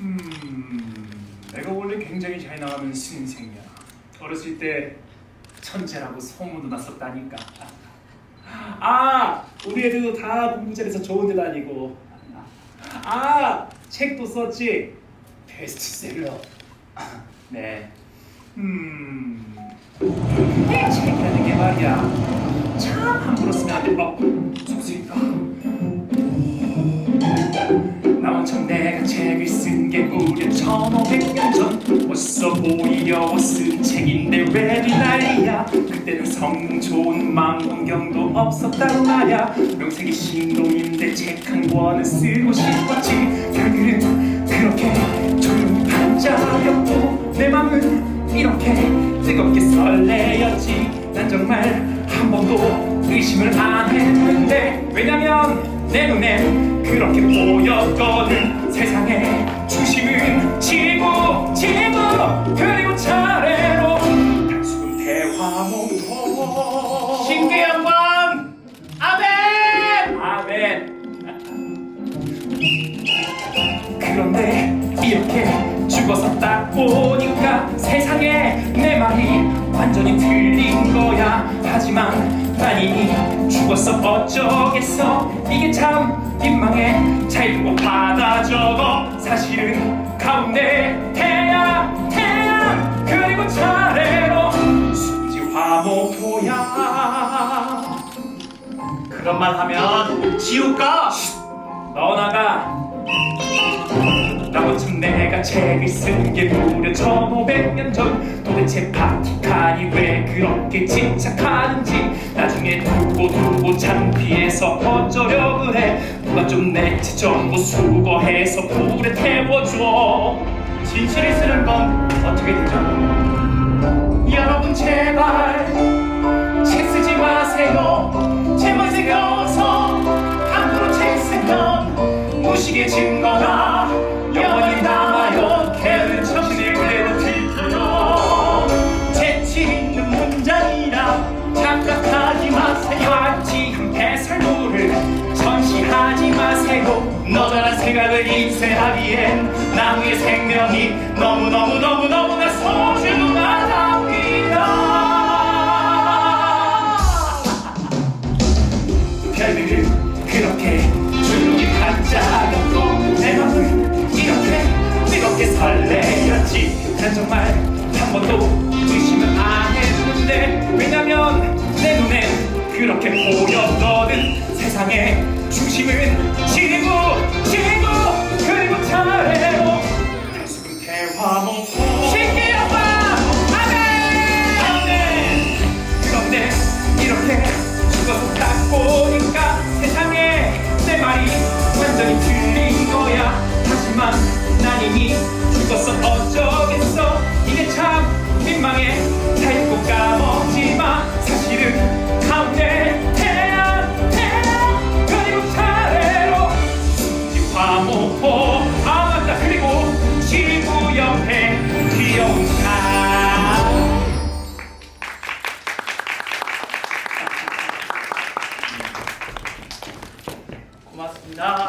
음, 내가 원래 굉장히 잘 나가는 신생이야. 어렸을 때 천재라고 소문도 났었다니까. 아, 우리 애들도 다 공부 잘해서 좋은 데 다니고. 아, 책도 썼지. 베스트셀러. 네. 음, 이 책이라는 게 말이야. 참 함부로 쓰면 안 돼. 어, 무려 1500년 전 멋있어 보이려고 쓴 책인데 왜 난리야? 그때는 성능 좋은 망원경도 없었단 말야. 명색이 신동인데 책 한 권은 쓰고 싶었지. 별글은 그렇게 조용히 반짝였고 내 맘은 이렇게 뜨겁게 설레였지. 난 정말 한 번도 의심을 안 했는데 왜냐면 내 눈엔 그렇게 보였거든. 세상의 중심 그런데 이렇게 죽어서 딱 보니까 세상에 내 말이 완전히 틀린 거야. 하지만 난 이미 죽었어 어쩌겠어. 이게 참 민망해. 잘 두고 받아 적어 사실은 가운데 태양 태양. 그리고 차례로 순지 화목토야. 그런 말 하면 지옥 가 너 나가 나고참 내가 책을 쓴 게 무려 1500년 전. 도대체 바티칸이 왜 그렇게 집착하는지. 나중에 두고 두고 창피해서 어쩌려 그래 누가 좀내책 전부 수거해서 불에 태워줘. 진실을 쓰는 건 어떻게 되죠? 생명이 너무너무너무너무나 소중하답니다. 별들은 그렇게 조용히 반짝였고 내 맘은 이렇게 뜨겁게 설레였지. 난 정말 한 번도 의심을 안 했는데 왜냐면 내 눈엔 그렇게 보였거든. 세상의 중심은 죽었어. 어쩌겠어. 이게 참 민망해. 다 잊고 까먹지 마 사실은 가운데 태양 태양. 그리고 차례로 이 화목포 아 맞다 그리고 지구 옆에 귀여운 사 고맙습니다